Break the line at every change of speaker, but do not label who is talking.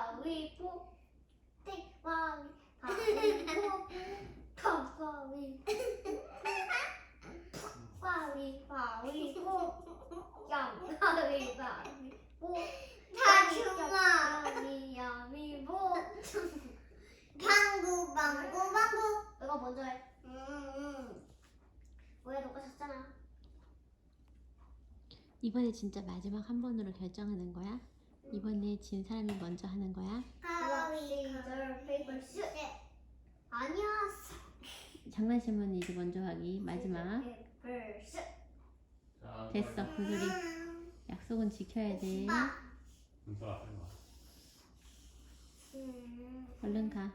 가위바위보 땡바위 가위바위보 가위바위보 가위바위보 양 가위바위보
다 주마.
가위바위보
방구 방구 방구.
너가 먼저 해
음.
왜 너가 졌잖아
이번에 진짜 마지막 한 번으로 결정하는 거야? 이번에 진 사람이 먼저 하는 거야?
가위
시절 페이퍼 슛 아니야
장난치면 이제 먼저 하기 마지막
페이퍼 슛
자,
됐어 그 소리
음.
약속은 지켜야 돼
빨리 와.
음.
얼른 가